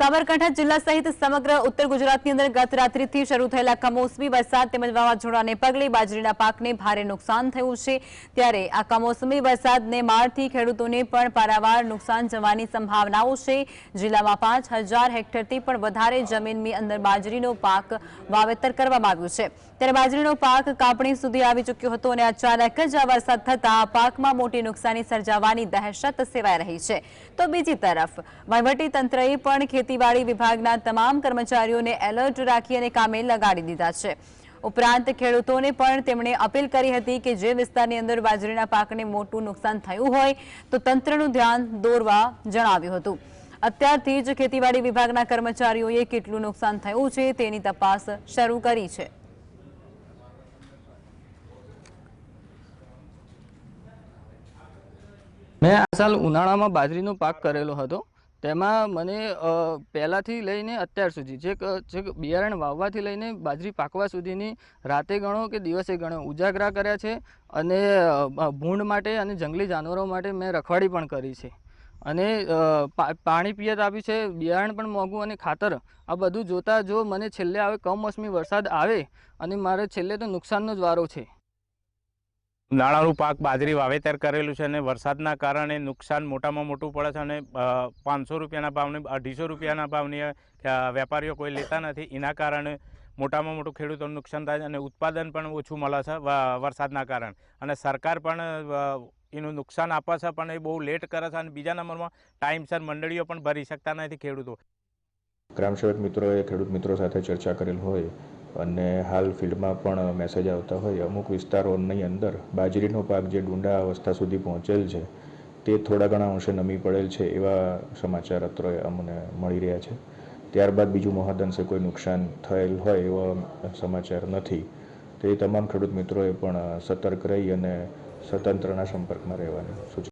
સાબરકાંઠા જિલ્લા સહિત સમગ્ર ઉત્તર ગુજરાતની અંદર ગત રાત્રિથી શરૂ થયેલા કમોસમી વરસાદ તેમજ વાવાઝોડાને પગલે બાજરીના પાકને ભારે નુકસાન થયું છે. ત્યારે આ કમોસમી વરસાદને મારથી ખેડૂતોને પણ પારાવાર નુકસાન જવાની સંભાવનાઓ છે. જિલ્લામાં પાંચ હજાર હેક્ટરથી પણ વધારે જમીનની અંદર બાજરીનો પાક વાવેતર કરવામાં આવ્યું છે. ત્યારે બાજરીનો પાક કાપણી સુધી આવી ચૂક્યો હતો અને અચાનક જ આ વરસાદ થતાં પાકમાં મોટી નુકસાની સર્જાવાની દહેશત સેવાઈ રહી છે. તો બીજી તરફ વહીવટી તંત્રએ પણ ખેતીવાડી વિભાગના તમામ કર્મચારીઓને એલર્ટ રાખી અને કામે લગાડી દીધા છે. ઉપરાંત ખેડૂતોને પણ તેમણે અપીલ કરી હતી કે જે વિસ્તારની અંદર બાજરીના પાકને મોટું નુકસાન થયું હોય તો તંત્રનું ધ્યાન દોરવા જણાવ્યું હતું. અત્યારથી જ ખેતીવાડી વિભાગના કર્મચારીઓએ કેટલું નુકસાન થયું છે તેની તપાસ શરૂ કરી છે. મેં આ સાલ ઉનાળામાં બાજરીનો પાક કરેલો હતો. તેમાં મને પહેલાંથી લઈને અત્યાર સુધી જે બિયારણ વાવવાથી લઈને બાજરી પાકવા સુધીની રાતે ગણો કે દિવસે ગણો ઉજાગરા કર્યા છે અને ભૂંડ માટે અને જંગલી જાનવરો માટે મેં રખવાડી પણ કરી છે. અને પાણી પિયત આપ્યું છે, બિયારણ પણ મોંઘું અને ખાતર. આ બધું જોતાં જો મને છેલ્લે આવે કમોસમી વરસાદ આવે અને મારે છેલ્લે તો નુકસાનનો જ વારો છે. ઉનાળાનું પાક બાજરી વાવેતર કરેલું છે અને વરસાદના કારણે નુકસાન મોટામાં મોટું પડે છે અને પાંચસો રૂપિયાના ભાવને, અઢીસો રૂપિયાના ભાવની વેપારીઓ કોઈ લેતા નથી. એના કારણે મોટામાં મોટું ખેડૂતોનું નુકસાન થાય છે અને ઉત્પાદન પણ ઓછું મળે છે વરસાદના કારણે. અને સરકાર પણ એનું નુકસાન આપે છે પણ એ બહુ લેટ કરે છે અને બીજા નંબરમાં ટાઈમસર મંડળીઓ પણ ભરી શકતા નથી ખેડૂતો. ગ્રામ સેવક મિત્રોએ ખેડૂત મિત્રો સાથે ચર્ચા કરેલ હોય અને હાલ ફિલ્ડમાં પણ મેસેજ આવતા હોય. અમુક વિસ્તારોની અંદર બાજરીનો પાક જે ડુંડા અવસ્થા સુધી પહોંચેલ છે, તે થોડા ઘણા અંશે નમી પડેલ છે એવા સમાચાર અત્રે અમને મળી રહ્યા છે. ત્યારબાદ બીજું મહદઅંશે કોઈ નુકસાન થયેલ હોય એવા સમાચાર નથી. તે તમામ ખેડૂત મિત્રોએ પણ સતર્ક રહી અને સ્વતંત્રના સંપર્કમાં રહેવાની સૂચના